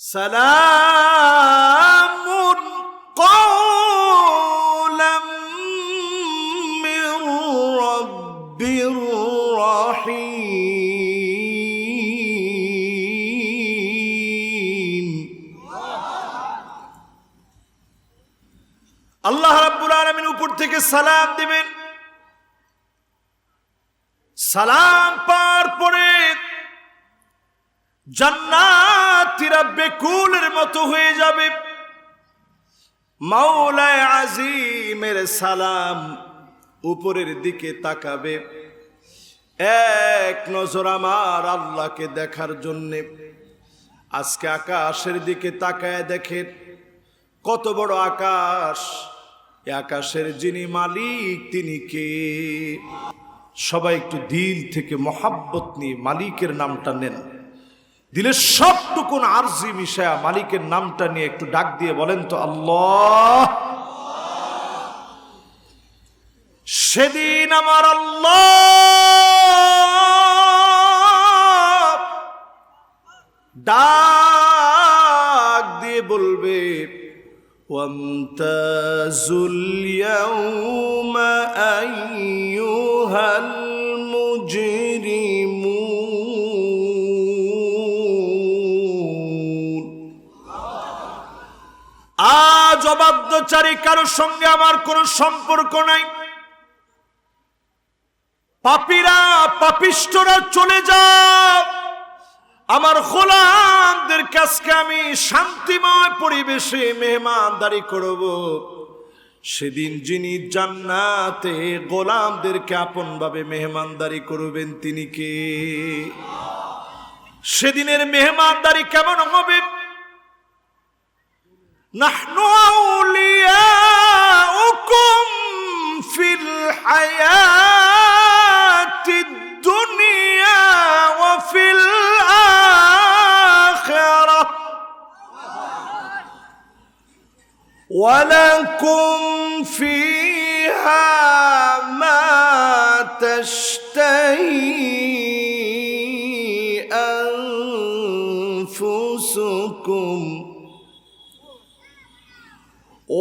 سلام قولا من رب رحيم আল্লাহ রাব্বুল আলামিন উপর থেকে সালাম দিবেন সালাম পার পরে জান্নাতিরা বেকুলের মতো হয়ে যাবে। মাওলায় আজিমের সালাম উপরের দিকে তাকাবে। এক নজর আমার আল্লাহকে দেখার জন্যে। আজকে আকাশের দিকে তাকায় দেখেন, কত বড় আকাশ। আকাশের যিনি মালিক, তিনি কে? সবাই একটু দিল থেকে মহাব্বত নিয়ে মালিকের নামটা নেন। দিলে সবটুকুন আরজি মিশায়া মালিকের নামটা নিয়ে একটু ডাক দিয়ে বলেন তো, আল্লাহ। সেদিন আমার আল্লাহ ডাক দিয়ে বলবে, ওয়ান্তাজুল ইয়াউমা আইয়ুহাল অবাধ্যচারী কারোর সঙ্গে আমার কোনো সম্পর্ক নাই। পাপীরা পাপিষ্টরা চলে যাও। আমার গোলামদের কাছকে আমি শান্তিময় পরিবেশে মেহমানদারি করব। সেদিন যিনি জান্নাতে গোলামদেরকে আপনভাবে মেহমানদারি করবেন তিনি কে? সেদিনের মেহমানদারি কেমন হবে? نحن أولياؤكم في الحياة الدنيا وفي الآخرة. ولكم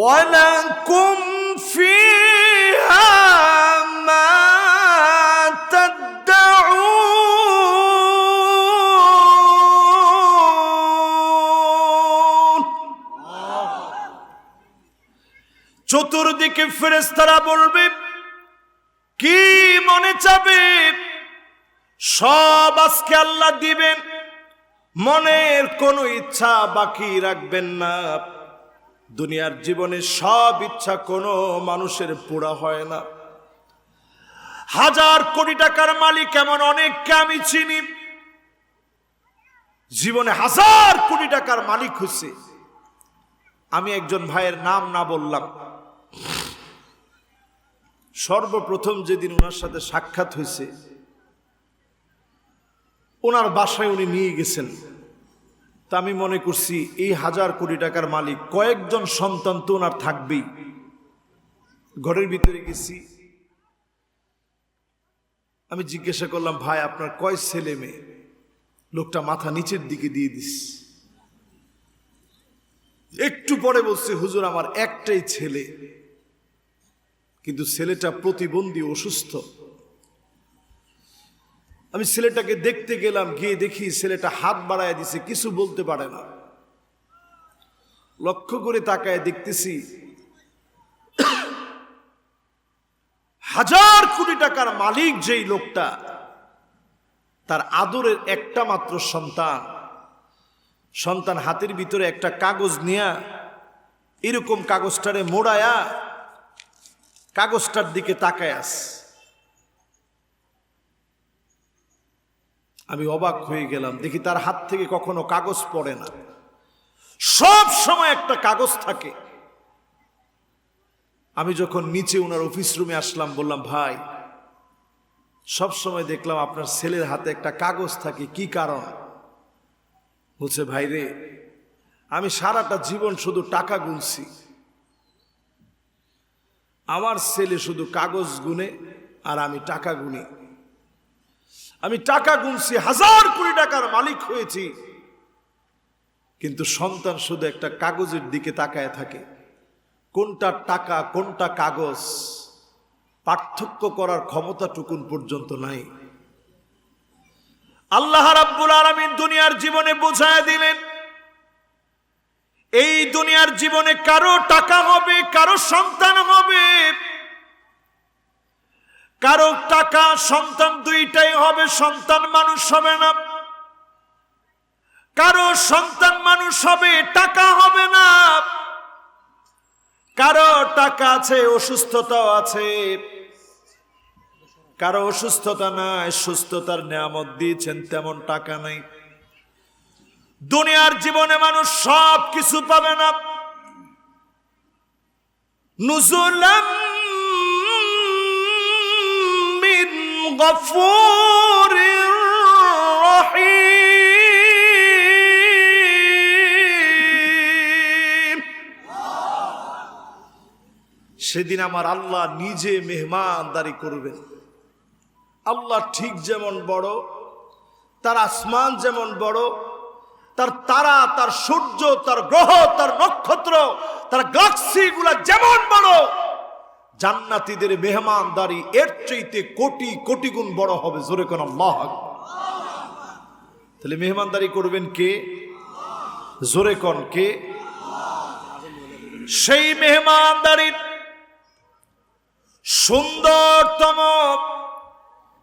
ولكم فيها ما تدعون চতুর্দিকে ফেরেস্তারা বলবে কি মনে চাবে সব আজকে আল্লাহ দিবেন মনের কোনো ইচ্ছা বাকি রাখবেন না দুনিয়ার জীবনে সব ইচ্ছা কোনো মানুষের পুরা হয় না। হাজার কোটি টাকার মালিক এমন অনেককে আমি চিনি। জীবনে হাজার কোটি টাকার মালিক হচ্ছে আমি একজন ভাইয়ের নাম না বললাম। সর্বপ্রথম যেদিন ওনার সাথে সাক্ষাৎ হয়েছে, ওনার বাসায় উনি নিয়ে গেছেন। তা আমি মনে করছি এই হাজার কোটি টাকার মালিক, কয়েকজন সন্তান তো ওনার থাকবেই। ঘরের ভিতরে গেছি। আমি জিজ্ঞাসা করলাম, ভাই, আপনার কয় ছেলে মেয়ে? লোকটা মাথা নিচের দিকে দিয়ে দিস। একটু পরে বলছে, হুজুর, আমার একটাই ছেলে। কিন্তু ছেলেটা প্রতিবন্ধী অসুস্থ। আমি ছেলেটাকে দেখতে গেলাম, গিয়ে দেখি ছেলেটা হাত বাড়ায় দিছে, কিছু বলতে পারে না। লক্ষ্য করে তাকায় দেখতেছি, হাজার কোটি টাকার মালিক যেই লোকটা, তার আদরের একটা মাত্র সন্তান। সন্তান হাতের ভিতরে একটা কাগজ নিয়া, এরকম কাগজটারে মোড়ায়া, কাগজটার দিকে তাকায় আস আমি অবাক হয়ে গেলাম। দেখি তার হাত থেকে কখনো কাগজ পড়ে না। সব সময় একটা কাগজ থাকে। আমি যখন নিচে ওনার অফিস রুমে আসলাম, বললাম, ভাই, সব সময় দেখলাম আপনার ছেলের হাতে একটা কাগজ থাকে। কি কারণ? বলছে, ভাই রে, আমি সারাটা জীবন শুধু টাকা গুনছি। আমার ছেলে শুধু কাগজ গুনে আর আমি টাকা গুনি। আমি টাকা গুনছি, হাজার কোটি টাকার মালিক হয়েছি। কিন্তু সন্তান শুধু একটা কাগজের দিকে তাকায় থাকে। কোনটা টাকা, কোনটা কাগজ, পার্থক্য করার ক্ষমতাটুকুন পর্যন্ত নাই। আল্লাহ রাব্বুল আলামিন দুনিয়ার জীবনে বোঝায় দিলেন, এই দুনিয়ার জীবনে কারও টাকা হবে, কারও সন্তান হবে কারও টাকা, সন্তান দুইটাই হবে, সন্তান মানুষ হবে না। কারও সন্তান মানুষ হবে, টাকা হবে না। কারও টাকা আছে, অসুস্থতাও আছে। কারও অসুস্থতা নাই, সুস্থতার নিয়ামত দিয়েছেন, তেমন টাকা নাই। দুনিয়ার জীবনে মানুষ সব কিছু পাবে না। নুজুলাম গফুরির রহিম। সেদিন আমার আল্লাহ নিজে মেহমানদারি করবেন। আল্লাহ ঠিক যেমন বড়, তার আসমান যেমন বড়, তার তারা, তার সূর্য, তার গ্রহ, তার নক্ষত্র, তার গ্যালাক্সি গুলা যেমন জান্নাতীদের মেহমানদারি এর চাইতে কোটি কোটি গুণ বড় হবে, জোরে কোন আল্লাহ। তাহলে মেহমানদারি করবেন কে জোরে কন কে সেই মেহমানদারির সুন্দরতম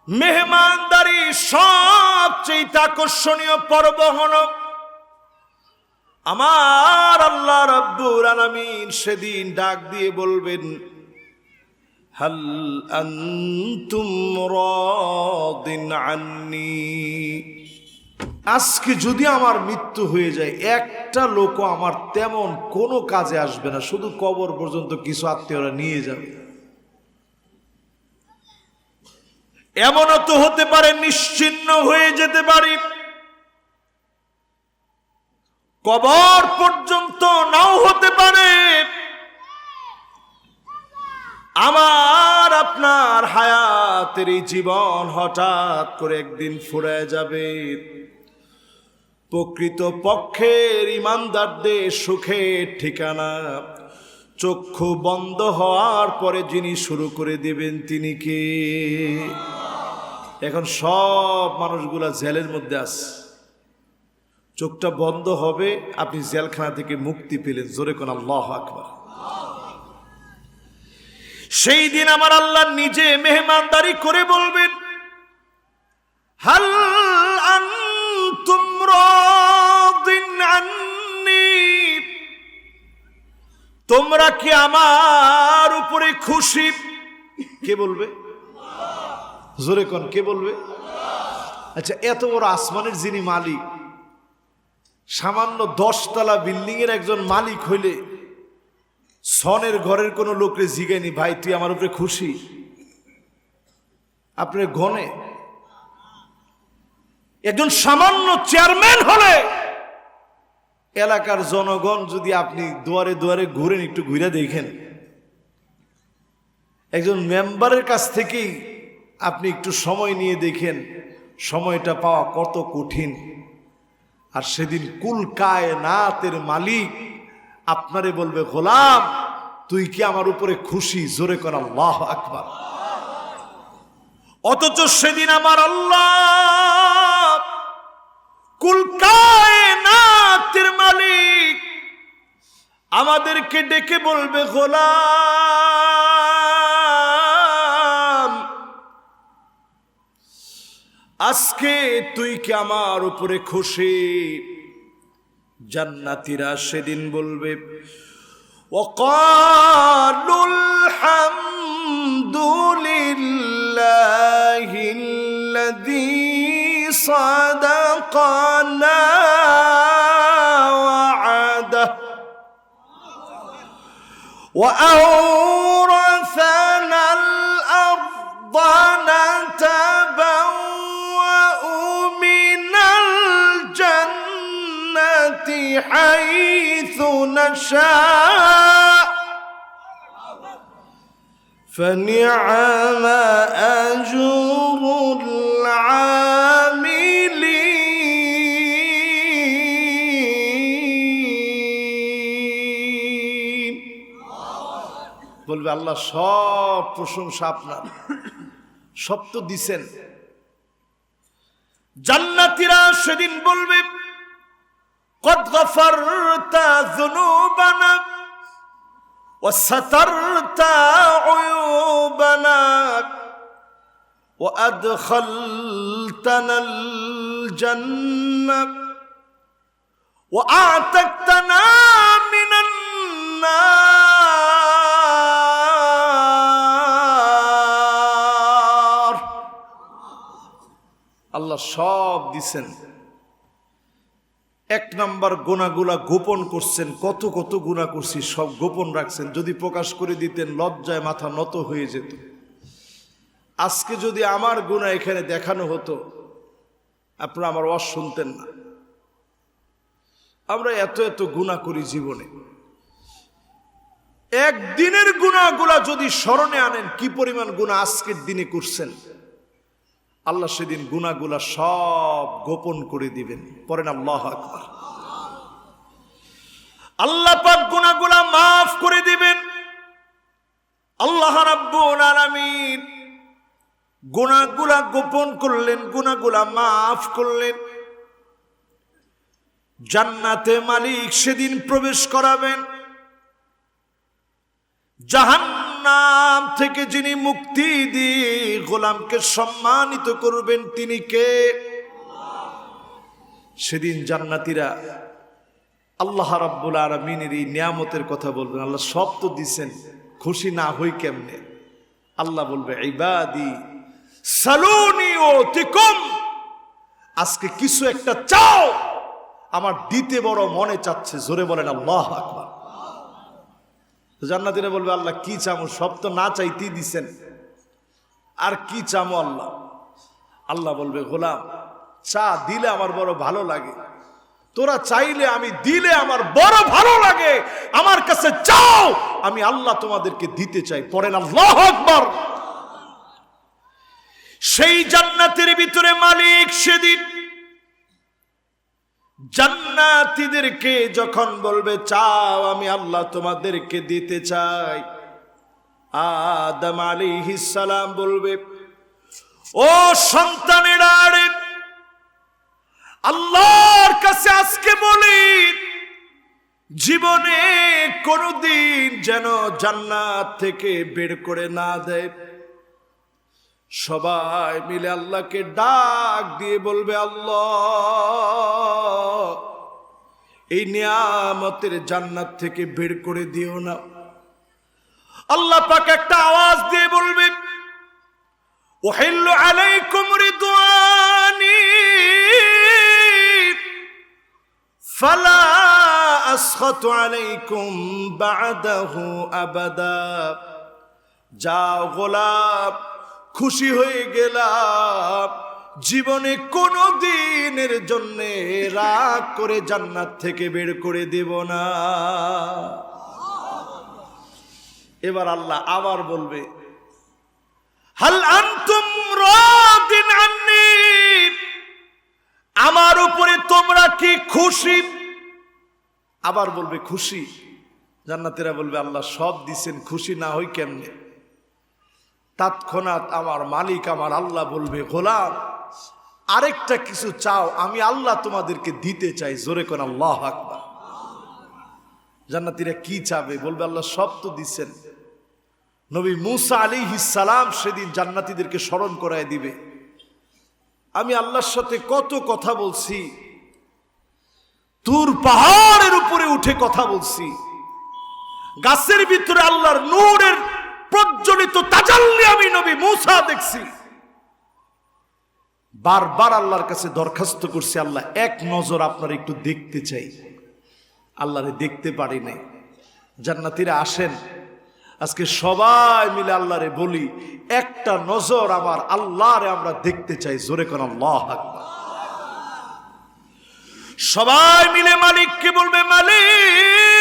মেহমানদারি সবচেয়ে আকর্ষণীয় পর্ব হল আমার আল্লাহ রব্বুর আলামিন সেদিন ডাক দিয়ে বলবেন হাল আনতুম রাদিন আন্নি আজকে যদি আমার মৃত্যু হয়ে যায়, একটা লোক আমার তেমন কোনো কাজে আসবে না, শুধু কবর পর্যন্ত কিছু আত্মীয়রা নিয়ে যাবে। এমনও তো হতে পারে নিশ্চিন্ন হয়ে যেতে পারি। কবর পর্যন্ত নাও হতে পারে। আমার আপনার হায়াতের এই জীবন হঠাৎ করে একদিন ফুরায় যাবে। প্রকৃত পক্ষের ইমানদারদের সুখের ঠিকানা চক্ষু বন্ধ হওয়ার পরে যিনি শুরু করে দেবেন তিনি কে? এখন সব মানুষগুলা জেলের মধ্যে আছে। চোখটা বন্ধ হবে, আপনি জেলখানা থেকে মুক্তি পেলেন। জোরে কোন আল্লাহ আকবার। সেই দিন আমার আল্লাহ নিজে মেহমানদারি করে বলবেন তোমরা কি আমার উপরে খুশি? কে বলবে? জোরে কন, কে বলবে? আচ্ছা এত বড় আসমানের যিনি মালিক, সামান্য দশতলা বিল্ডিং এর একজন মালিক হইলে সনের ঘরের কোনো লোকরে জিগায়নি ভাই, তুই আমার উপরে খুশি? আপনার গনে একজন সামান্য চেয়ারম্যান হলে এলাকার জনগণ যদি আপনি দুয়ারে দুয়ারে ঘুরেন, একটু ঘুরে দেখেন। একজন মেম্বারের কাছ থেকেই আপনি একটু সময় নিয়ে দেখেন, সময়টা পাওয়া কত কঠিন। আর সেদিন কুল কায়নাতের মালিক আপনারে বলবে, গোলাম, তুই কি আমার উপরে খুশি? জোরে কর, আল্লাহ আকবার। অথচ সেদিন আমার আল্লাহ কুল কায়নাতের মালিক আমাদেরকে ডেকে বলবে, গোলাম, আজকে তুই কি আমার উপরে খুশি? জান্নাতিরা সেদিন বলবে ওকালুল হামদুলিল্লাহিল্লাযী সাদাকানা ওয়া'আদা ওয়া نشاء فنعم أجر العاملين. বলবে, আল্লাহ সব প্রশংসা আপনার। সব তো দিছেন। জান্নাতিরা সেদিন বলবে قد غفرت ذنوبنا وسترت عيوبنا وأدخلتنا الجنة وأعتقتنا من النار আল্লাহ সব দিছেন এক নাম্বার গোনাগুলা গোপন করছেন, কত কত গুণা করছি, সব গোপন রাখছেন। যদি প্রকাশ করে দিতেন, লজ্জায় মাথা নত হয়ে যেত। আজকে যদি আমার গুণা এখানে দেখানো হতো, আপনারা আমার ওয়াজ শুনতেন না। আমরা এত এত গুণা করি জীবনে। একদিনের গুণাগুলা যদি স্মরণে আনেন, কি পরিমাণ গুণা আজকের দিনে করছেন? আল্লাহ সেদিন গুণাগুলা সব গোপন করে দিবেন। পরেন আল্লাহ আল্লাহ পাক গুণাগুলা মাফ করে দিবেন। আল্লাহ রাব্বুল আলামিন গুণাগুলা গোপন করলেন গুণাগুলা মাফ করলেন। জান্নাতে মালিক সেদিন প্রবেশ করাবেন। জাহান্নাম থেকে যিনি মুক্তি দিয়ে গোলামকে সম্মানিত করবেন, তিনি কে? সেদিন জান্নাতীরা আল্লাহ রাব্বুল আলমিনের এই নিয়ামতের কথা বলবেন। আল্লাহ সব তো দিছেন, খুশি না হই কেমনে? আল্লাহ বলবে, ইবাদি সালুনি ও তিকুম আজকে কিছু একটা চাও, আমার দিতে বড় মনে চাচ্ছে। জোরে বলেন, আল্লাহ আকবার। জান্নাতিরা বলবে, আল্লাহ, কি চামো সব তো না চাইতেই দিছেন। আর কি চামো আল্লাহ? আল্লাহ বলবে, গোলাম, চা দিলে আমার বড় ভালো লাগে। তোরা চাইলে আমি দিলে আমার বড় ভালো লাগে। আমার কাছে চাও, আমি আল্লাহ তোমাদেরকে দিতে চাই। পড়েন আল্লাহ আকবর। সেই জান্নাতের ভিতরে মালিক সেদিন জান্নাতীদেরকে যখন বলবে, চাও আমি আল্লাহ তোমাদেরকে দিতে চাই। আদম আলাইহিস সালাম বলবে, ও সন্তানেরা আল্লাহর কাছে আজকে বলি, জীবনে কোনদিন যেন জান্নাত থেকে বের করে না দেয়। সবাই মিলে আল্লাহকে ডাক দিয়ে বলবে, আল্লাহ এই নিয়ামতের জান্নাত থেকে বের করে দিও না। আল্লাহ পাক একটা আওয়াজ দিয়ে বলবে ওহিল্লু আলাইকুম রিদওয়ানি, ফালা আসখাতু আলাইকুম বাদাহু আবাদা। যাও গোলাপ, খুশি হয়ে গেলাম। জীবনে কোনো দিনের জন্য রাগ করে জান্নাত থেকে বের করে দেব না। এবার আল্লাহ আবার বলবে, হাল আনতুম আমার উপরে তোমরা কি খুশি? আবার বলবে, খুশি। জান্নাতেরা বলবে, আল্লাহ সব দিছেন, খুশি না হই কেমনে? তৎক্ষণাৎ আমার মালিক, আমার আল্লাহ বলবে, গোলাম আরেকটা কিছু চাও, আমি আল্লাহ তোমাদেরকে দিতে চাই। জোরে কোন আল্লাহ আকবার। জান্নাতিরা কি চাবে? বলবে আল্লাহ, সব তো দিচ্ছেন নবী মুসা আলী সালাম সেদিন জান্নাতিদেরকে স্মরণ করায় দিবে। আমি আল্লাহর সাথে কত কথা বলছি। তুর পাহাড়ের উপরে উঠে কথা বলছি। গাছের ভিতরে আল্লাহর নূরের প্রজ্বলিত তাজাল্লি আমি নবী মুসা দেখছি। বারবার আল্লাহর কাছে দরখাস্ত করছি, আল্লাহ, এক নজর আপনার একটু দেখতে চাই। আল্লাহরে দেখতে পারি নাই। জান্নাতিরা আসেন। আজকে সবাই মিলে আল্লাহরে বলি, একটা নজর আমার আল্লাহরে আমরা দেখতে চাই। জোরে কোন সবাই মিলে মালিককে বলবে, মালিক!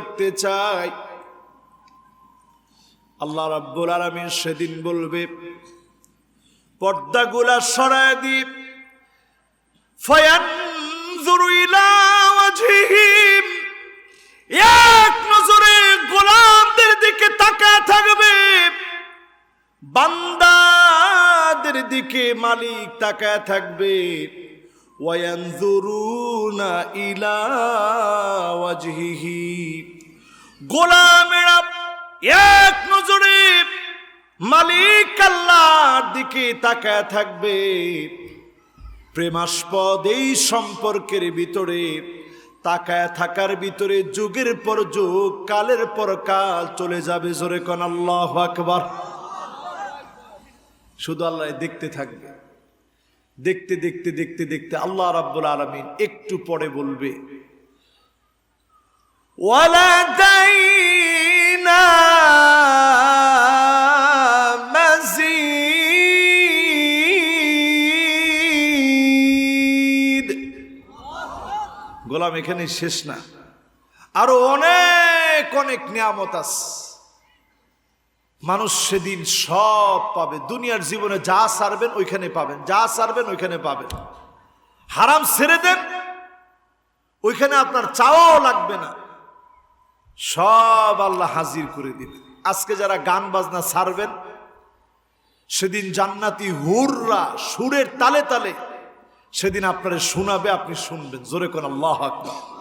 দেখতে চাই। আল্লাহ রাব্বুল আলমিন সেদিন বলবে, পর্দাগুলা সরায় দিব এক নজরে গোলামদের দিকে তাকায় থাকবে। বান্দাদের দিকে মালিক তাকায় থাকবে। ওয়ানজুরুনা ইলা ওয়াজহিহিম। গোলামেরা এক নজরে মালিক আল্লাহর দিকে তাকায় থাকবে। প্রেমাস্পদ এই সম্পর্কের ভিতরে তাকায় থাকার ভিতরে যুগের পর যুগ, কালের পর কাল চলে যাবে জোরে কন আল্লাহ আকবার। শুধু আল্লাহ দেখতে থাকবে। দেখতে দেখতে দেখতে দেখতে আল্লাহ রাব্বুল আলমিন একটু পরে বলবে ওয়ালাদাইনা মাজিদ গোলাম, এখানে শেষ না। আরও অনেক অনেক নিয়ামত আছে। মানুষ সেদিন সব পাবে। দুনিয়ার জীবনে যা সারবেন, ওইখানে পাবেন। যা সারবেন, ওইখানে পাবেন। হারাম ছেড়ে দেন, ওইখানে আপনার চাওয়াও লাগবে না। সব আল্লাহ হাজির করে দিবে। আজকে যারা গান বাজনা ছাড়বেন, সেদিন জান্নাতি হুররা সুরের তালে তালে সেদিন আপনারা শোনাবে, আপনি শুনবেন। জোরে কোন আল্লাহ আকবার।